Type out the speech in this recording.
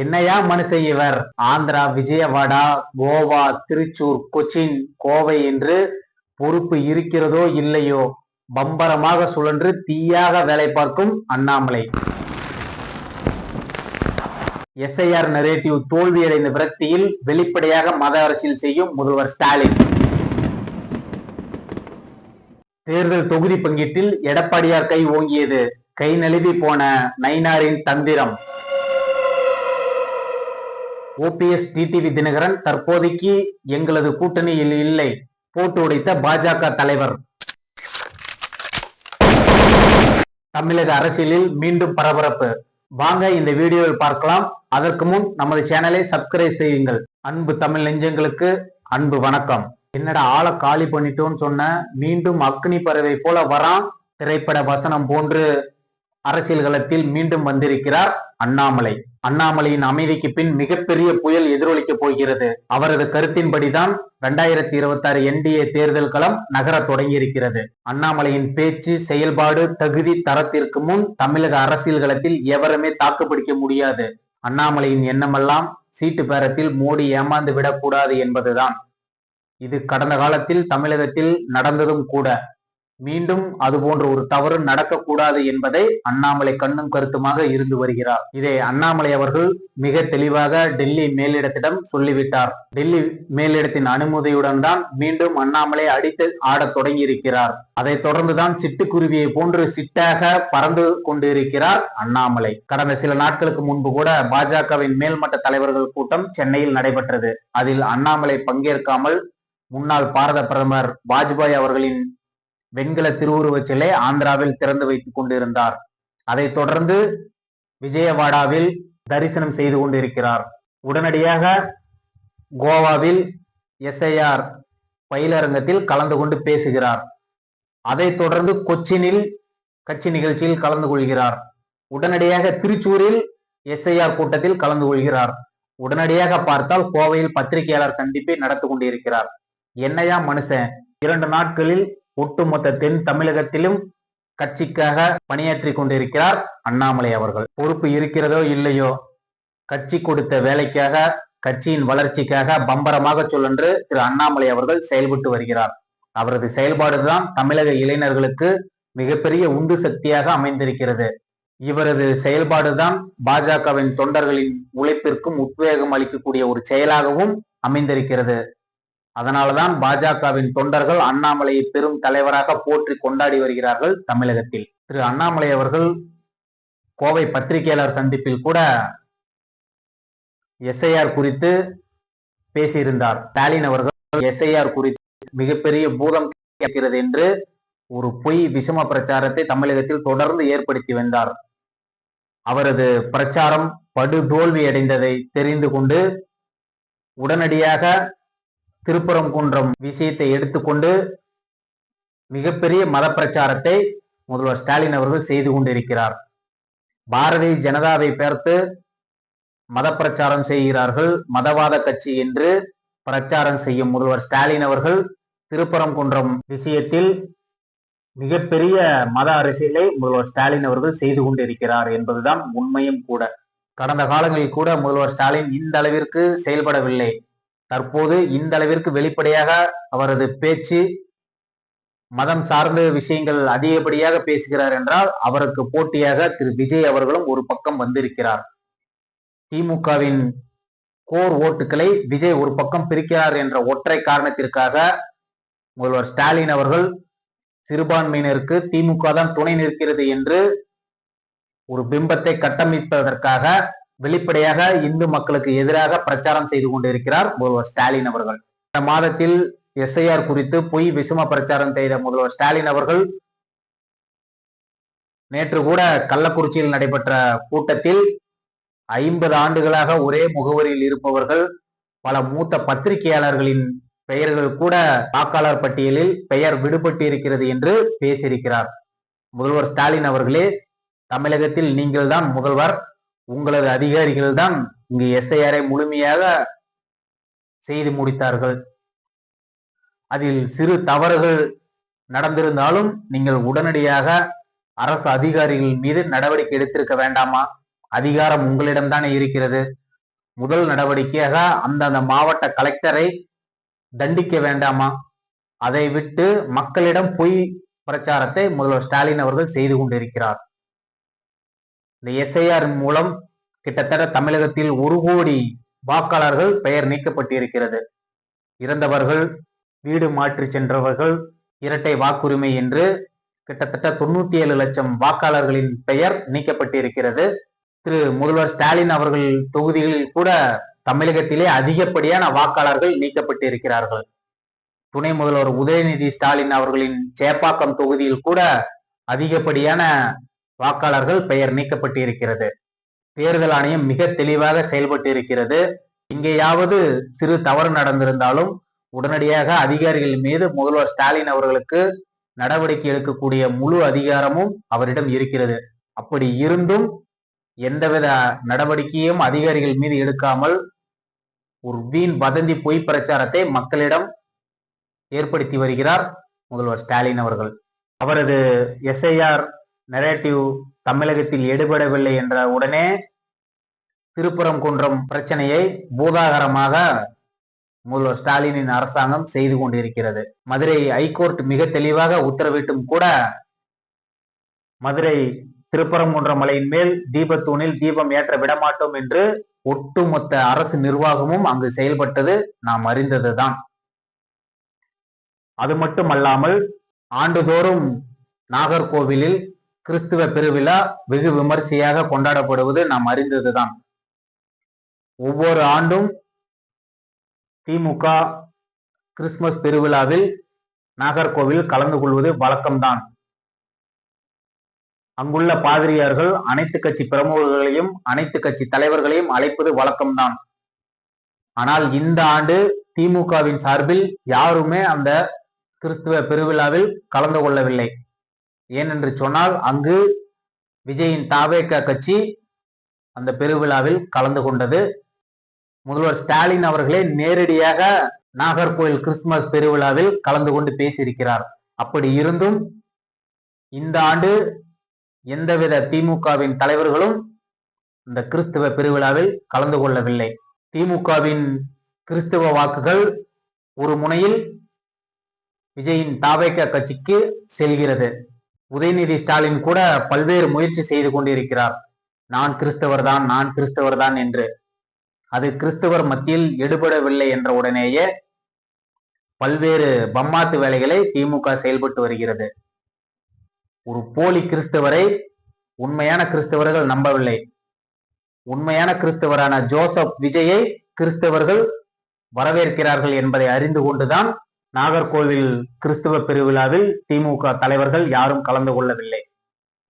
என்னையா மனுஷன் இவர்? ஆந்திரா விஜயவாடா கோவா திருச்சூர் கொச்சின் கோவை என்று பொறுப்பு இருக்கிறதோ இல்லையோ? பம்பரமாக சுழன்று தீயாக வேலை பார்க்கும் அண்ணாமலை. எஸ்ஐஆர் நரேட்டிவ் தோல்வியடைந்த விரக்தியில் வெளிப்படையாக மத அரசியல் செய்யும் முதல்வர் ஸ்டாலின். தேர்தல் தொகுதி பங்கீட்டில் எடப்பாடியார் கை ஓங்கியது. கை நழுவி போன நைனாரின் தந்திரம். ஓபிஎஸ் டிடிவி தினகரன் தற்போதைக்கு எங்களது கூட்டணியில் இல்லை. போட்டு உடைத்த பாஜக தலைவர். தமிழக அரசியலில் மீண்டும் பரபரப்பு. வாங்க இந்த வீடியோவில் பார்க்கலாம். அதற்கு முன் நமது சேனலை சப்ஸ்கிரைப் செய்யுங்கள். அன்பு தமிழ் நெஞ்சங்களுக்கு அன்பு வணக்கம். என்னடா ஆளை காலி பண்ணிட்டோம்னு சொன்ன? மீண்டும் அக்னி பறவை போல வரான். திரைப்பட வசனம் போன்று அரசியல் களத்தில் மீண்டும் வந்திருக்கிறார் அண்ணாமலை. அண்ணாமலையின் அமைதிக்கு பின் மிகப்பெரிய புயல் எதிரொலிக்க போகிறது. அவரது கருத்தின்படிதான் இரண்டாயிரத்தி இருபத்தி ஆறு என்டிஏ தேர்தல் களம் நகர தொடங்கியிருக்கிறது. அண்ணாமலையின் பேச்சு செயல்பாடு தகுதி தரத்திற்கு முன் தமிழக அரசியல் களத்தில் எவருமே தாக்குப்பிடிக்க முடியாது. அண்ணாமலையின் எண்ணமெல்லாம் சீட்டு பேரத்தில் மோடி ஏமாந்து விடக்கூடாது என்பதுதான். இது கடந்த காலத்தில் தமிழகத்தில் நடந்ததும் கூட. மீண்டும் அது போன்ற ஒரு தவறு நடக்கக்கூடாது என்பதை அண்ணாமலை கண்ணும் கருத்துமாக இருந்து வருகிறார். இதை அண்ணாமலை அவர்கள் மிக தெளிவாக டெல்லி மேலிடத்திடம் சொல்லிவிட்டார். டெல்லி மேலிடத்தின் அனுமதியுடன் தான் மீண்டும் அண்ணாமலை அடித்து ஆடத் தொடங்கி இருக்கிறார் அதை தொடர்ந்துதான் சிட்டுக்குருவியை போன்று சிட்டாக பறந்து கொண்டிருக்கிறார் அண்ணாமலை. கடந்த சில நாட்களுக்கு முன்பு கூட பாஜகவின் மேல்மட்ட தலைவர்கள் கூட்டம் சென்னையில் நடைபெற்றது. அதில் அண்ணாமலை பங்கேற்காமல் முன்னாள் பாரத பிரதமர் வாஜ்பாய் அவர்களின் வெண்கல திருவுருவச் சிலை ஆந்திராவில் திறந்து வைத்துக் கொண்டிருந்தார். அதைத் தொடர்ந்து விஜயவாடாவில் தரிசனம் செய்து கொண்டிருக்கிறார். உடனடியாக கோவாவில் எஸ்ஐஆர் பயிலரங்கத்தில் கலந்து கொண்டு பேசுகிறார். அதைத் தொடர்ந்து கொச்சினில் கட்சி நிகழ்ச்சியில் கலந்து கொள்கிறார். உடனடியாக திருச்சூரில் எஸ்ஐஆர் கூட்டத்தில் கலந்து கொள்கிறார். உடனடியாக பார்த்தால் கோவையில் பத்திரிகையாளர் சந்திப்பை நடத்து கொண்டிருக்கிறார். என்னையா மனுஷன்? இரண்டு நாட்களில் ஒட்டுமொத்த தென் தமிழகத்திலும் கட்சிக்காக பணியாற்றி கொண்டிருக்கிறார் அண்ணாமலை அவர்கள். பொறுப்பு இருக்கிறதோ இல்லையோ கட்சி கொடுத்த வேலைக்காக கட்சியின் வளர்ச்சிக்காக பம்பரமாக சொல்லென்று திரு அண்ணாமலை அவர்கள் செயல்பட்டு வருகிறார். அவரது செயல்பாடுதான் தமிழக இளைஞர்களுக்கு மிகப்பெரிய உந்து சக்தியாக அமைந்திருக்கிறது. இவரது செயல்பாடுதான் பாஜகவின் தொண்டர்களின் உழைப்பிற்கும் உத்வேகம் அளிக்கக்கூடிய ஒரு செயலாகவும் அமைந்திருக்கிறது. அதனால்தான் பாஜகவின் தொண்டர்கள் அண்ணாமலையை பெரும் தலைவராக போற்றி கொண்டாடி வருகிறார்கள் தமிழகத்தில். திரு அண்ணாமலை அவர்கள் கோவை பத்திரிகையாளர் சந்திப்பில் கூட எஸ்ஐஆர் குறித்து பேசியிருந்தார். ஸ்டாலின் அவர்கள் எஸ்ஐஆர் குறித்து மிகப்பெரிய பூதம் கேட்கிறது என்று ஒரு பொய் விஷம பிரச்சாரத்தை தமிழகத்தில் தொடர்ந்து ஏற்படுத்தி வந்தார். அவரது பிரச்சாரம் படுதோல்வி அடைந்ததை தெரிந்து கொண்டு உடனடியாக திருப்பரங்குன்றம் விஷயத்தை எடுத்துக்கொண்டு மிகப்பெரிய மத பிரச்சாரத்தை முதல்வர் ஸ்டாலின் அவர்கள் செய்து கொண்டிருக்கிறார். பாரதிய ஜனதாவை பேர்த்து மத பிரச்சாரம் செய்கிறார்கள். மதவாத கட்சி என்று பிரச்சாரம் செய்யும் முதல்வர் ஸ்டாலின் அவர்கள் திருப்பரங்குன்றம் விஷயத்தில் மிகப்பெரிய மத அரசியலை முதல்வர் ஸ்டாலின் அவர்கள் செய்து கொண்டிருக்கிறார் என்பதுதான் உண்மையும் கூட. கடந்த காலங்களில் கூட முதல்வர் ஸ்டாலின் இந்த அளவிற்கு செயல்படவில்லை. தற்போது இந்த அளவிற்கு வெளிப்படையாக அவரது பேச்சு மதம் சார்ந்த விஷயங்கள் அதிகப்படியாக பேசுகிறார் என்றால் அவருக்கு போட்டியாக திரு விஜய் அவர்களும் ஒரு பக்கம் வந்திருக்கிறார். திமுகவின் கோர் ஓட்டுகளை விஜய் ஒரு பக்கம் பிரிக்கிறார் என்ற ஒற்றை காரணத்திற்காக முதல்வர் ஸ்டாலின் அவர்கள் சிறுபான்மையினருக்கு திமுக தான் துணை நிற்கிறது என்று ஒரு பிம்பத்தை கட்டமைப்பதற்காக வெளிப்படையாக இந்து மக்களுக்கு எதிராக பிரச்சாரம் செய்து கொண்டிருக்கிறார் முதல்வர் ஸ்டாலின் அவர்கள். இந்த மாதத்தில் எஸ்ஐஆர் குறித்து பொய் விசும பிரச்சாரம் செய்த முதல்வர் ஸ்டாலின் அவர்கள் நேற்று கூட கள்ளக்குறிச்சியில் நடைபெற்ற கூட்டத்தில் ஐம்பது ஆண்டுகளாக ஒரே முகவரியில் இருப்பவர்கள் பல மூத்த பத்திரிகையாளர்களின் பெயர்கள் கூட வாக்காளர் பட்டியலில் பெயர் விடுபட்டு இருக்கிறது என்று பேசியிருக்கிறார். முதல்வர் ஸ்டாலின் அவர்களே தமிழகத்தில் நீங்கள் தான் முதல்வர். உங்களது அதிகாரிகள் தான் இங்கு எஸ்ஐஆரை முழுமையாக செய்து முடித்தார்கள். அதில் சிறு தவறுகள் நடந்திருந்தாலும் நீங்கள் உடனடியாக அரசு அதிகாரிகள் மீது நடவடிக்கை எடுத்திருக்க வேண்டாமா? அதிகாரம் உங்களிடம்தானே இருக்கிறது. முதல் நடவடிக்கையாக அந்தந்த மாவட்ட கலெக்டரை தண்டிக்க வேண்டாமா? அதை விட்டு மக்களிடம் பொய் பிரச்சாரத்தை முதல்வர் ஸ்டாலின் அவர்கள் செய்து கொண்டிருக்கிறார். இந்த எஸ்ஐஆர் மூலம் கிட்டத்தட்ட தமிழகத்தில் ஒரு கோடி வாக்காளர்கள் பெயர் நீக்கப்பட்டிருக்கிறது. இறந்தவர்கள் வீடு மாற்றி சென்றவர்கள் இரட்டை வாக்குரிமை என்று கிட்டத்தட்ட தொண்ணூத்தி ஏழு லட்சம் வாக்காளர்களின் பெயர் நீக்கப்பட்டிருக்கிறது. திரு. முதல்வர் ஸ்டாலின் அவர்கள் தொகுதிகளில் கூட தமிழகத்திலே அதிகப்படியான வாக்காளர்கள் நீக்கப்பட்டிருக்கிறார்கள். துணை முதல்வர் உதயநிதி ஸ்டாலின் அவர்களின் சேப்பாக்கம் தொகுதியில் கூட அதிகப்படியான வாக்காளர்கள் பெயர் நீக்கப்பட்டிருக்கிறது. தேர்தல் ஆணையம் மிக தெளிவாக செயல்பட்டு இருக்கிறது இங்கேயாவது சிறு தவறு நடந்திருந்தாலும் உடனடியாக அதிகாரிகள் மீது முதல்வர் ஸ்டாலின் அவர்களுக்கு நடவடிக்கை எடுக்கக்கூடிய முழு அதிகாரமும் அவரிடம் இருக்கிறது. அப்படி இருந்தும் எந்தவித நடவடிக்கையும் அதிகாரிகள் மீது எடுக்காமல் ஒரு வீண் வதந்தி பொய் பிரச்சாரத்தை மக்களிடம் ஏற்படுத்தி வருகிறார் முதல்வர் ஸ்டாலின் அவர்கள். அவரது எஸ்ஐஆர் நெரேட்டிவ் தமிழகத்தில் எடுபடவில்லை என்ற உடனே திருப்புறங்குன்றம் பிரச்சனையை பூதாகரமாக முதல்வர் ஸ்டாலினின் அரசாங்கம் செய்து கொண்டிருக்கிறது. மதுரை ஐகோர்ட் மிக தெளிவாக உத்தரவிட்டும் கூட மதுரை திருப்பரங்குன்ற மலையின் மேல் தீபத்தூணில் தீபம் ஏற்ற விடமாட்டோம் என்று ஒட்டுமொத்த அரசு நிர்வாகமும் அங்கு செயல்பட்டது நாம் அறிந்ததுதான். அது மட்டுமல்லாமல் ஆண்டுதோறும் நாகர்கோவிலில் கிறிஸ்துவ பெருவிழா வெகு விமர்சையாக கொண்டாடப்படுவது நாம் அறிந்ததுதான். ஒவ்வொரு ஆண்டும் திமுக கிறிஸ்துமஸ் பெருவிழாவில் நாகர்கோவில் கலந்து கொள்வது வழக்கம்தான். அங்குள்ள பாதிரியார்கள் அனைத்து கட்சி பிரமுகர்களையும் அனைத்து கட்சி தலைவர்களையும் அழைப்பது வழக்கம்தான். ஆனால் இந்த ஆண்டு திமுகவின் சார்பில் யாருமே அந்த கிறிஸ்துவ பெருவிழாவில் கலந்து கொள்ளவில்லை. ஏனென்று சொன்னால் அங்கு விஜயின் தாவேக கட்சி அந்த பெருவிழாவில் கலந்து கொண்டது. முதல்வர் ஸ்டாலின் அவர்களே நேரடியாக நாகர்கோவில் கிறிஸ்துமஸ் பெருவிழாவில் கலந்து கொண்டு பேசியிருக்கிறார். அப்படி இருந்தும் இந்த ஆண்டு எந்தவித திமுகவின் தலைவர்களும் இந்த கிறிஸ்துவ பெருவிழாவில் கலந்து கொள்ளவில்லை. திமுகவின் கிறிஸ்துவ வாக்குகள் ஒரு முனையில் விஜயின் தாவேக்க கட்சிக்கு செல்கிறது. உதயநிதி ஸ்டாலின் கூட பல்வேறு முயற்சி செய்து கொண்டிருக்கிறார். நான் கிறிஸ்தவர் தான் நான் கிறிஸ்தவர் தான் என்று. அது கிறிஸ்தவர் மத்தியில் எடுபடவில்லை என்ற உடனேயே பல்வேறு பம்மாத்து வேலைகளை திமுக செயல்பட்டு வருகிறது. ஒரு போலி கிறிஸ்தவரை உண்மையான கிறிஸ்தவர்கள் நம்பவில்லை. உண்மையான கிறிஸ்தவரான ஜோசப் விஜயை கிறிஸ்தவர்கள் வரவேற்கிறார்கள் என்பதை அறிந்து கொண்டுதான் நாகர்கோவில் கிறிஸ்துவ பெருவிழாவில் திமுக தலைவர்கள் யாரும் கலந்து கொள்ளவில்லை.